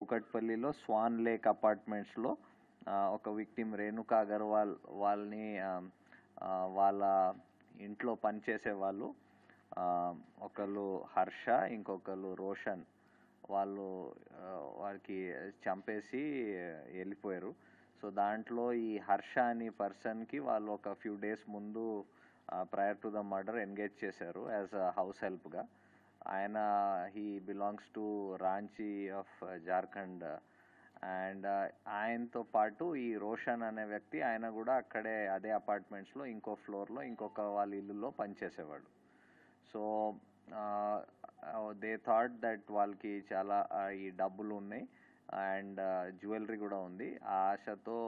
కుకట్పల్లిలో Swan Lake అపార్ట్మెంట్స్లో ఒక victim Renuka Agarwal వాళ్ళని వాళ్ళ ఇంట్లో పనిచేసే వాళ్ళు ఒకళ్ళు హర్ష ఇంకొకళ్ళు రోషన్. వాళ్ళు వాళ్ళకి వాడికి చంపేసి వెళ్ళిపోయారు. సో దాంట్లో ఈ హర్ష అనే పర్సన్కి వాళ్ళు ఒక ఫ్యూ డేస్ ముందు prior to the murder engage చేశారు యాజ్ అ హౌస్ హెల్ప్గా ఆయన he belongs to Ranchi of Jharkhand and ఆయనతో పాటు ఈ రోషన్ అనే వ్యక్తి ఆయన కూడా అక్కడే అదే అపార్ట్మెంట్స్లో ఇంకో ఫ్లోర్లో ఇంకొక వాళ్ళ ఇల్లులో పనిచేసేవాడు. సో దే థాట్ దట్ వాళ్ళకి చాలా uh, ఈ డబ్బులు ఉన్నాయి. అండ్ జ్యువెలరీ uh, కూడా ఉంది. ఆ ఆశతో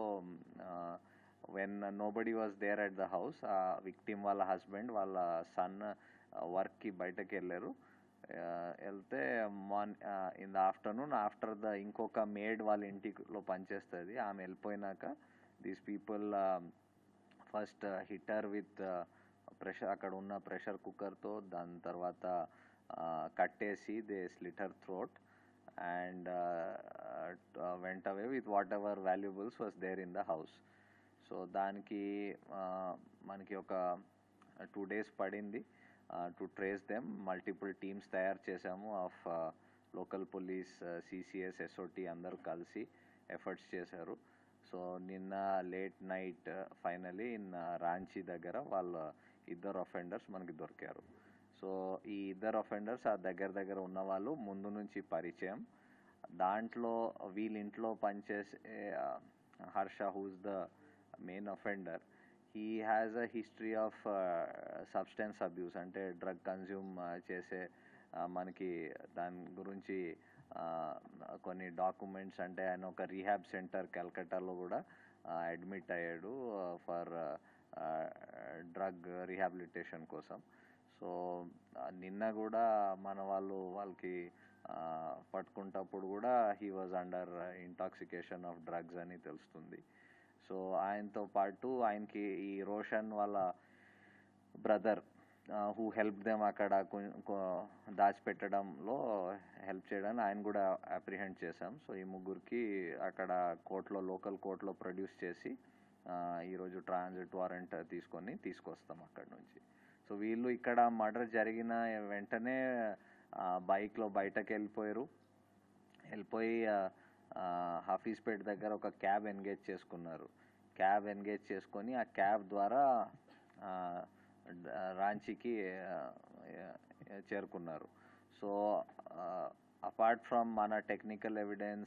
when nobody was there at the house ఆ విక్టిమ్ వాళ్ళ హస్బెండ్ వాళ్ళ సన్ వర్క్కి uh, బయటకు వెళ్ళారు. వెళ్తే morn in the afternoon after the ఇంకొక మేడ్ వాళ్ళ ఇంటిలో పనిచేస్తుంది. ఆమె వెళ్ళిపోయినాక these people first hit her with pressure అక్కడ ఉన్న ప్రెషర్ కుక్కర్తో దాని తర్వాత కట్టేసి they slit her throat and went away with what valuables was there in the house so దానికి మనకి ఒక టూ డేస్ పడింది. To trace them multiple teams తయారు చేశాము. Of local police CCS SOT అందరూ కలిసి ఎఫర్ట్స్ చేశారు. సో నిన్న late night finally in Ranchi దగ్గర వాళ్ళ ఇద్దరు అఫెండర్స్ మనకి దొరికారు. సో ఈ ఇద్దరు అఫెండర్స్ ఆ దగ్గర దగ్గర ఉన్న వాళ్ళు ముందు నుంచి పరిచయం. దాంట్లో వీళ్ళింట్లో పనిచేసే uh, Harsha who's the main offender he has a history of substance abuse అంటే డ్రగ్ కన్జ్యూమ్ uh, చేసే uh, మనకి దాని గురించి uh, కొన్ని డాక్యుమెంట్స్ అంటే ఆయన ఒక రీహాబ్ సెంటర్ కలకట్టాలో కూడా అడ్మిట్ అయ్యాడు ఫర్ డ్రగ్ రీహాబిలిటేషన్ కోసం. సో నిన్న కూడా మన వాళ్ళు వాళ్ళకి పట్టుకుంటప్పుడు కూడా he was under intoxication of drugs అని తెలుస్తుంది. సో ఆయనతో పాటు ఆయనకి ఈ రోషన్ వాళ్ళ బ్రదర్ హూ హెల్ప్ దెమ్ అక్కడ దాచిపెట్టడంలో హెల్ప్ చేయడానికి ఆయన కూడా అప్రిహెండ్ చేశాం. సో ఈ ముగ్గురికి అక్కడ కోర్టులో లోకల్ కోర్టులో ప్రొడ్యూస్ చేసి ఈరోజు ట్రాన్సిట్ వారెంట్ తీసుకొని తీసుకొస్తాం అక్కడ నుంచి. సో వీళ్ళు ఇక్కడ మర్డర్ జరిగిన వెంటనే బైక్లో బయటకు వెళ్ళిపోయారు. వెళ్ళిపోయి హఫీజ్పేట్ దగ్గర ఒక క్యాబ్ ఎంగేజ్ చేసుకున్నారు. క్యాబ్ ఎంగేజ్ చేసుకొని ఆ క్యాబ్ ద్వారా రాంచీకి చేరుకున్నారు. సో అపార్ట్ ఫ్రమ్ మన టెక్నికల్ ఎవిడెన్స్